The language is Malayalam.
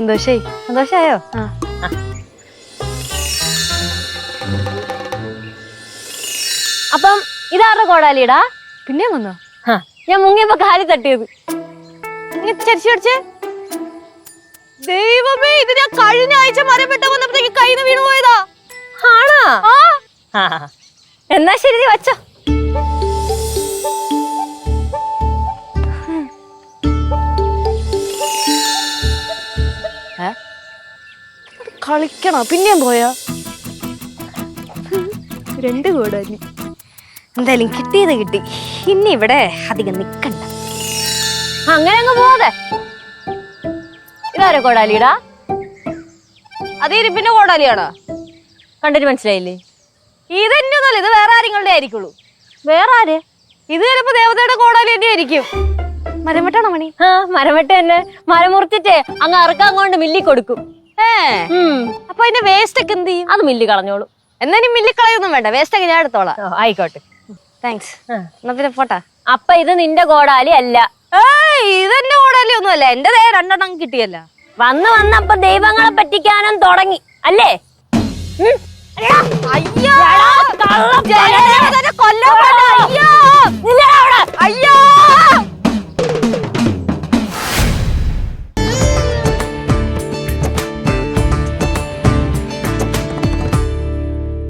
സന്തോഷായി സന്തോഷായോ ആ അപ്പം ഇതാരുടെ കോടാലിടാ? പിന്നെ വന്നോ ഞാൻ മുങ്ങിയപ്പോ കാലി തട്ടിയത്. ചരിച്ചു പഠിച്ചേ ദൈവമേ ഇത് ഞാൻ കഴിഞ്ഞ ആഴ്ച മരം പെട്ട വന്നപ്പോഴത്തേക്ക് കയ്യിൽ വീണു പോയതാ. ആണോ. എന്നാ ശരി വച്ചോ. കളിക്കണോ? പിന്നെയും പോയാ? രണ്ട് കൂടാനി എന്തായാലും കിട്ടിയത് കിട്ടി. ഇനി ഇവിടെ അധികം നിക്കണ്ട. അങ്ങനെ അങ്ങ് പോവാതെ ഇതാരോ കോടാലിടാ അത് ഇരിപ്പിന്റെ കോടാലിയാണോ? കണ്ടിട്ട് മനസ്സിലായില്ലേ? ഇതെന്നെ ഒന്നല്ല ഇത് വേറെ ആരെങ്ങളുടെ ആയിരിക്കുള്ളൂ. വേറെ ആര്? ഇത് ചിലപ്പോ ദേവതയുടെ കോടാലി തന്നെ ആയിരിക്കും. മരം വെട്ടാണോ മണി? ആ മരമട്ട തന്നെ. മരം മുറിച്ചിട്ടേ അങ്ങ് അറക്കാൻ കൊണ്ട് മില്ലി കൊടുക്കും അപ്പൊ അതിന്റെ വേസ്റ്റ് ഒക്കെ എന്ത് ചെയ്യും? അത് മില്ലി കളഞ്ഞോളൂ. എന്നാലും മില്ല് കളയൊന്നും വേണ്ട. വേസ്റ്റ് ഒക്കെ ഞാൻ എടുത്തോളാം. ആയിക്കോട്ടെ. താങ്ക്സ്. എന്നാ പിന്നെ പോട്ടെ. അപ്പൊ ഇത് നിന്റെ കോടാലി അല്ല. ഇതെന്റെ കോടാലി ഒന്നുമല്ല. എന്റെ ദേ രണ്ടെണ്ണം കിട്ടിയല്ല. വന്ന് വന്നപ്പോ ദൈവങ്ങളെ പറ്റിക്കാനും തുടങ്ങി. അല്ലേ? അയ്യോ. എടാ,